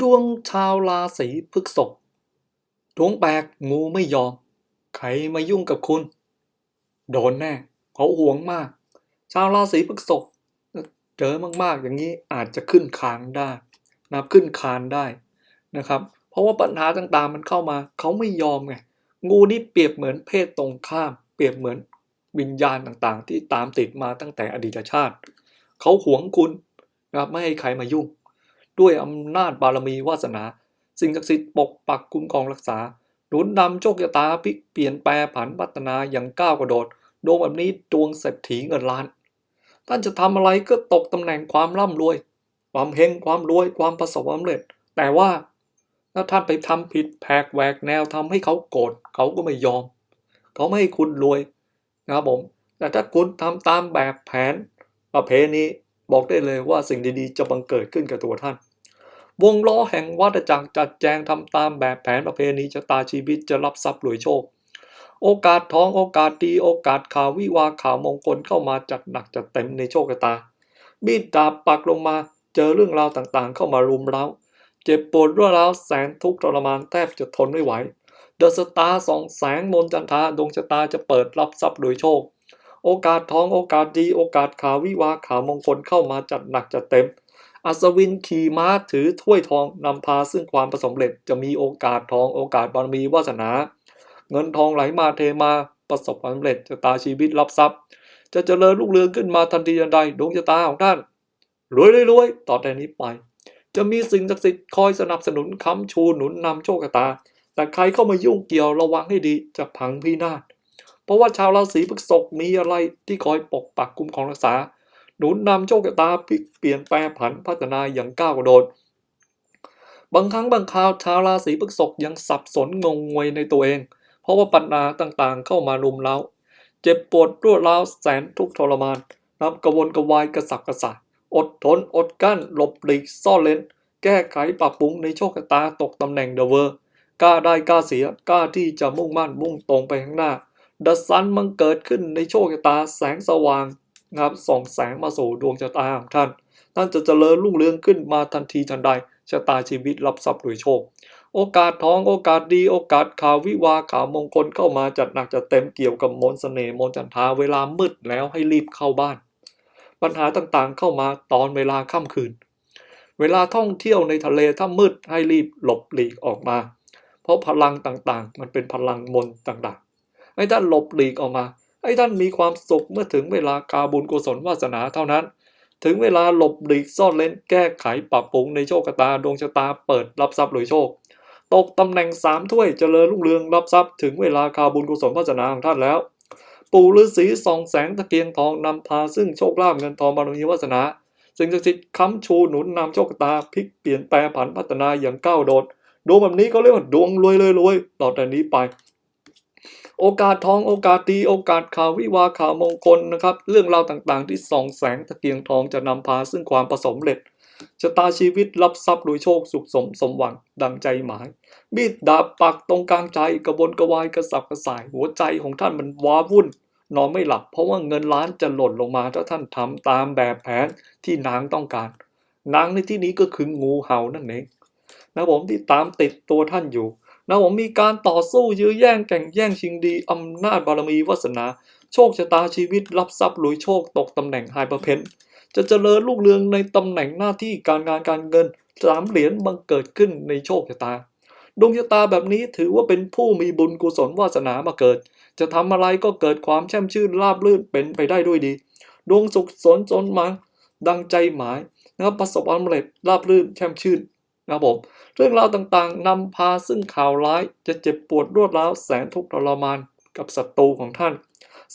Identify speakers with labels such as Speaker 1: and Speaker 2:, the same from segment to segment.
Speaker 1: ดวงชาวราศีพฤษภดวงแปลกงูไม่ยอม ใครมายุ่งกับคุณ โดนแน่เขาห่วงมาก ชาวราศีพฤษภเจอมากๆ อย่างนี้อาจจะขึ้นคางได้ นับขึ้นคานได้นะครับ เพราะว่าปัญหาต่างๆมันเข้ามา เขาไม่ยอมไงงูนี่เปรียบเหมือนเพศตรงข้าม เปรียบเหมือนวิญญาณต่างๆ ที่ตามติดมาตั้งแต่อดีตชาติ เขาหวงคุณนะครับไม่ให้ใครมายุ่ง ด้วยอำนาจบารมีวาสนา สิ่งศักดิ์สิทธิ์ปกปักคุ้มครองรักษาหนุนนำโชคชะตาพลิกเปลี่ยนแปลผันพัฒนาอย่างก้าวกระโดดดวงแบบนี้ดวงเศรษฐีเงินล้าน ท่านจะทำอะไรก็ตกตำแหน่งความร่ำรวย ความเฮงความรวยความประสบความสำเร็จ แต่ว่าถ้าท่านไปทำผิดแผกแหวกแนวทำให้เขาโกรธเขาก็ไม่ยอม เขาไม่ให้คุณรวยนะครับผม แต่ถ้าคุณทำตามแบบแผนประเพณีบอกได้เลยว่าสิ่งดีๆ จะบังเกิดขึ้นกับตัวท่าน วงล้อแห่งวัฏจักรจัดแจงทำตามแบบแผนประเพณีชะตาชีวิตจะรับทรัพย์รวยโชค โอกาสทองโอกาสดีโอกาสข่าววิวาข่าวมงคลเข้ามาจัดหนักจัดเต็มในโชคชะตามีดดาบปักลงมาเจอเรื่องราวต่างๆ เข้ามารุมเร้า เจ็บปวดรัวร้าวแสนทุกข์ทรมานแทบจะทนไม่ไหว เดอะสตาร์สองแสงมนจันทราดวงชะตาจะเปิดรับทรัพย์โดยโชค โอกาสทองโอกาสดีโอกาสข่าววิวาข่าวมงคลเข้ามาจัดหนักจัดเต็ม อัศวินขี่ม้าถือถ้วยทองนำพาซึ่งความประสบเร็จจะมีโอกาสทองโอกาสบารมีวาสนา เงินทองไหลมาเทมาประสบความสำเร็จชะตาชีวิตรับทรัพย์ จะเจริญรุ่งเรืองขึ้นมาทันทีทันใดดวงชะตาของท่านรวยรวยต่อแต่นี้ไป จะมีสิ่งศักดิ์สิทธิ์คอยสนับสนุนค้ำชูหนุนนำโชคชะตา แต่ใครเข้ามายุ่งเกี่ยวระวังให้ดีจะพังพินาศเพราะว่าชาวราศีพฤษภมีอะไรที่คอยปกปักคุ้มครองรักษา หนุนนำโชคชะตาพลิกเปลี่ยนแปลผันพัฒนาอย่างก้าวกระโดด บางครั้งบางคราวชาวราศีพฤษภยังสับสนงงงวยในตัวเอง เพราะว่าปัญหาต่างๆ เข้ามารุมเร้า เจ็บปวดรวดร้าวแสนทุกข์ทรมานนับกระวนกระวายกระสับกระส่ายอดทนอดกั้น หลบหลีกซ่อนเลนแก้ไขปรับปรุงในโชคชะตาตกตำแหน่งเดเวอร์กล้าได้กล้าเสียกล้าที่จะมุ่งมั่นมุ่งตรงไปข้างหน้าดัซันมันเกิดขึ้นในโชคชะตาแสงสว่าง นะครับส่องแสงมาสู่ดวงชะตาของท่านท่านจะเจริญรุ่งเรืองขึ้นมาทันทีทันใดชะตาชีวิตรับทรัพย์โดยโชค โอกาสท้องโอกาสดีโอกาสข่าววิวาข่าวมงคลเข้ามาจัดหนักจัดเต็มเกี่ยวกับมนต์เสน่ห์มนต์จันทาเวลามืดแล้วให้รีบเข้าบ้าน ปัญหาต่างๆเข้ามาตอนเวลาค่ำคืน เวลาท่องเที่ยวในทะเลถ้ามืดให้รีบหลบหลีกออกมา เพราะพลังต่างๆ มันเป็นพลังมนต์ต่างๆให้ท่านหลบหลีกออกมา ให้ท่านมีความสุขเมื่อถึงเวลากาบุญกุศลวาสนาเท่านั้น ถึงเวลาหลบหลีกซ่อนเล่นแก้ไขปรับปรุงในโชคตาดวงชะตาเปิดรับทรัพย์หรือโชค ตกตำแหน่งสามถ้วยเจริญรุ่งเรืองรับทรัพย์ถึงเวลาคาบุญกุศลวาสนาของท่านแล้ว ปู่ฤาษีสองแสงตะเกียงทองนำพาซึ่งโชคลาภเงินทองบารมีวาสนาสิ่งศักดิ์สิทธิ์ค้ำชูหนุนนำโชคตาพลิกเปลี่ยนแปลผันพัฒนาอย่างก้าวโดดดวงแบบนี้เขาเรียกว่าดวงรวยเลยรวยต่อแต่นี้ไป โอกาสทองโอกาสดีโอกาสข่าววิวาข่าวมงคลนะครับ เรื่องราวต่างๆ ที่ส่องแสงตะเกียงทองจะนำพาซึ่งความประสบเร็จชะตาชีวิตรับทรัพย์โดยโชคสุขสมสมหวังดังใจหมายมีดดาบปักตรงกลางใจกระบนกระวายกระสับกระส่าย หัวใจของท่านมันว้าวุ่น นอนไม่หลับ เพราะว่าเงินล้านจะหล่นลงมาถ้าท่านทำตามแบบแผนที่นางต้องการ นางในที่นี้ก็คืองูเห่านั่นเองนะผมที่ตามติดตัวท่านอยู่ นะผมมีการต่อสู้ยื้อแย่งแข่งแย่งชิงดีอำนาจบารมีวาสนา โชคชะตาชีวิตรับทรัพย์รวยโชคตกตำแหน่งไฮเปอร์เพนจะเจริญรุ่งเรืองในตำแหน่งหน้าที่การงานการเงินสามเหรียญบังเกิดขึ้นในโชคชะตาดวงชะตาแบบนี้ถือว่าเป็นผู้มีบุญกุศลวาสนามาเกิด จะทำอะไรก็เกิดความแช่มชื่นราบรื่นเป็นไปได้ด้วยดี ดวงสุขสนจนมาดังใจหมายนะครับประสบความสำเร็จราบรื่นแช่มชื่นนะครับผม รื่องราวต่างๆนำพาซึ่งข่าวร้ายจะเจ็บปวดรวดร้าวแสนทุกข์ทรมานกับศัตรูของท่าน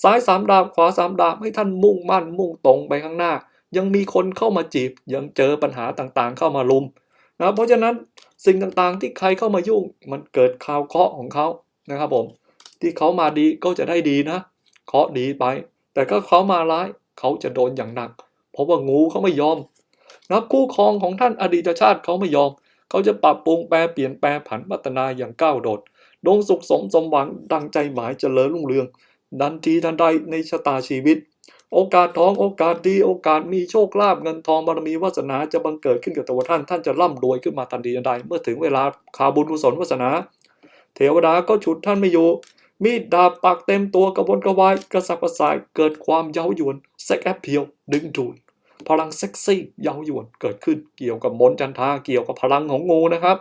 Speaker 1: ซ้ายสามดาบขวาสามดาบให้ท่านมุ่งมั่นมุ่งตรงไปข้างหน้า ยังมีคนเข้ามาจีบยังเจอปัญหาต่างๆ เข้ามาลุมนะเพราะฉะนั้นสิ่งต่างๆที่ใครเข้ามายุ่งมันเกิดข่าวเคราะห์ของเขานะครับผม ที่เขามาดีก็จะได้ดีนะเคราะห์ดีไป แต่ก็เขามาร้ายเขาจะโดนอย่างหนัก เพราะว่างูเขาไม่ยอมนะคู่ครองของท่านอดีตชาติเขาไม่ยอม เขาจะปรับปรุงแปลเปลี่ยนแปลผันพัฒนาอย่างก้าวโดดดวงสุขสมสมหวังดังใจหมายเจริญรุ่งเรือง ดันทีทันใดในชะตาชีวิต โอกาสทองโอกาสดีโอกาสมีโชคลาภเงินทองบารมีวาสนาจะบังเกิดขึ้นกับตัวท่านท่านจะร่ำรวยขึ้นมาทันทีทันใด เมื่อถึงเวลาคาบุญกุศลวาสนา เทวดาก็ฉุดท่านไม่อยู่มีดดาบปักเต็มตัวกระวนกระวายกระสับกระส่ายเกิดความเย้ายวนเซ็กแอปเพียวดึงดูด พลังเซ็กซี่เย้ายวนเกิดขึ้นเกี่ยวกับมนต์จันทาเกี่ยวกับพลังของงูนะครับ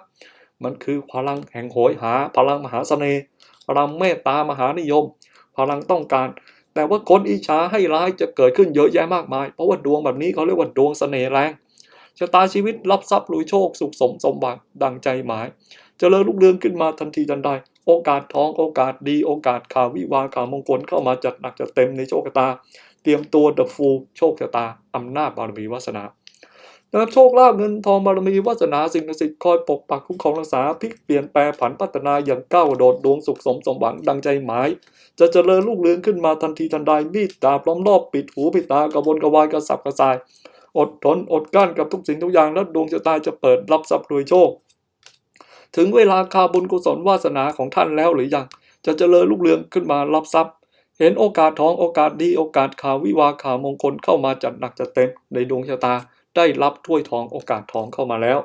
Speaker 1: มันคือพลังแห่งโหยหา พลังมหาเสน่ห์พลังเมตตามหานิยม พลังต้องการ แต่ว่าคนอิจฉาให้ร้ายจะเกิดขึ้นเยอะแยะมากมาย เพราะว่าดวงแบบนี้เขาเรียกว่าดวงเสน่ห์แรงชะตาชีวิตรับทรัพย์รวยโชคสุขสมสมหวังดังใจหมายเจริญรุ่งเรืองขึ้นมาทันทีทันใดโอกาสทองโอกาสดี โอกาสข่าววิวาข่าวมงคลเข้ามาจัดหนักจัดเต็มในโชคชะตา เตรียมตัว The Full โชคชะตาอำนาจบารมีวาสนานะครับโชคลาภเงินทองบารมีวาสนาสิ่งศักดิ์สิทธิ์คอยปกปักคุ้มครองรักษาพลิกเปลี่ยนแปลผันพัฒนาอย่างก้าวโดดดวงสุขสมสมหวังดังใจหมาย จะเจริญรุ่งเรืองขึ้นมาทันทีทันใดมีดดาบล้อมรอบปิดหูปิดตากระวนกระวายกระสับกระส่าย อดทนอดกั้นกับทุกสิ่งทุกอย่างแล้วดวงชะตาจะเปิดรับทรัพย์รวยโชค ถึงเวลาคาบุญกุศลวาสนาของท่านแล้วหรือยังจะเจริญรุ่งเรืองขึ้นมารับทรัพย์ เห็นโอกาสทองโอกาสดีโอกาสข่าววิวาข่าวมงคลเข้ามาจัดหนักจัดเต็มในดวงชะตา ได้รับถ้วยทองโอกาสทองเข้ามาแล้ว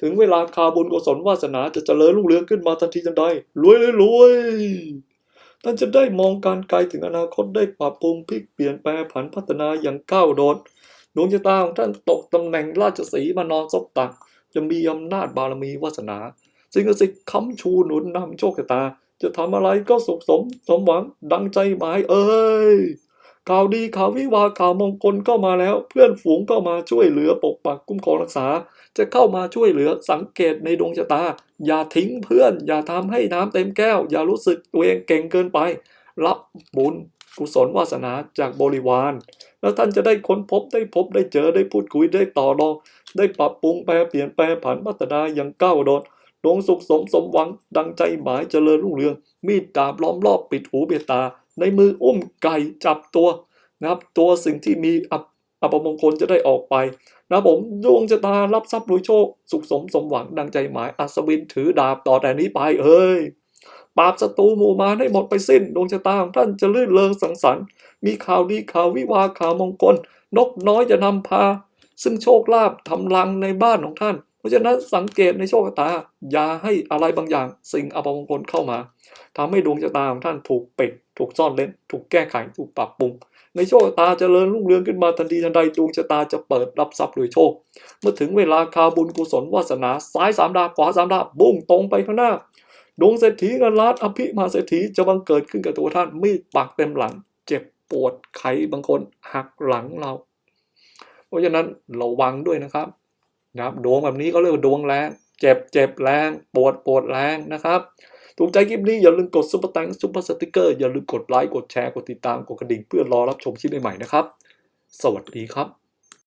Speaker 1: ถึงเวลาคาวบุญกุศลวาสนาจะเจริญรุ่งเรืองขึ้นมาทันทีทันใดรวยเลยรวยท่านจะได้มองการไกลถึงอนาคตได้ปรับปรุงพลิกเปลี่ยนแปลผันพัฒนาอย่างก้าวโดดดวงชะตาของท่านตกตำแหน่งราชสีมานอนซบตัก จะมีอำนาจบารมีวาสนาสิ่งศักดิ์สิทธิ์ค้ำชูหนุนนำโชคชะตา จะทำอะไรก็สุขสมสมหวังดังใจหมายเอ้ยข่าวดีข่าววิวาข่าวมงคลก็มาแล้ว เพื่อนฝูงก็มาช่วยเหลือปกปักคุ้มครองรักษา จะเข้ามาช่วยเหลือสังเกตในดวงชะตา อย่าทิ้งเพื่อน อย่าทำให้น้ำเต็มแก้ว อย่ารู้สึกตัวเองเก่งเกินไป รับบุญกุศลวาสนาจากบริวาร แล้วท่านจะได้ค้นพบได้พบได้เจอได้พูดคุยได้ต่อรอง ได้ปรับปรุงแปลเปลี่ยนแปลผันพัฒนาอย่างก้าวโดด ดวงสุขสมสมหวัง ดังใจหมายเจริญรุ่งเรือง มีดดาบล้อมรอบปิดหูปิดตา ในมืออุ้มไก่จับตัวนะครับ ตัวสิ่งที่มีอับอัปมงคลจะได้ออกไปนะผมดวงชะตารับทรัพย์รวยโชค สุขสมสมหวังดังใจหมายอัศวินถือดาบต่อแต่นี้ไปเอ้ยปราบศัตรูหมู่มาให้หมดไปสิ้น ดวงชะตาของท่านจะลื่นเริงสังสรรค์มีข่าวดีข่าววิวาข่าวมงคล นกน้อยจะนำพา ซึ่งโชคลาภทำรังในบ้านของท่าน เพราะฉะนั้นสังเกตในโชคชะตา อย่าให้อะไรบางอย่าง สิ่งอัปมงคลเข้ามาทำให้ดวงชะตาของท่านถูกปิดถูกซ่อนเร้น ถูกแก้ไขถูกปรับปรุง ในโชคชะตาจเจริญรุ่งเรืองขึ้นมาทันทีทันใดดวงชะตาจะเปิดรับทรัพย์โดยโชค เมื่อถึงเวลาคาบุญกุศลวาสนาซ้ายสามดาขวาสามดาบบุ้งตรงไปข้างหน้าดวงเศรษฐีเงินล้านอภิมหาเศรษฐีจะบังเกิดขึ้นกับตัวท่านมีดปักเต็มหลัง เจ็บปวดไขบางคนหักหลังเรา เพราะฉะนั้นระวังด้วยนะครับ นะครับดวงแบบนี้เขาเรียกว่าดวงแรงเจ็บเจ็บแรงปวดปวดแรงนะครับถูกใจคลิปนี้อย่าลืมกดซุปเปอร์ตังซุปเปอร์สติกเกอร์อย่าลืมกดไลค์กดแชร์กดติดตามกดกระดิ่งเพื่อรอรับชมคลิปใหม่ๆนะครับ สวัสดีครับ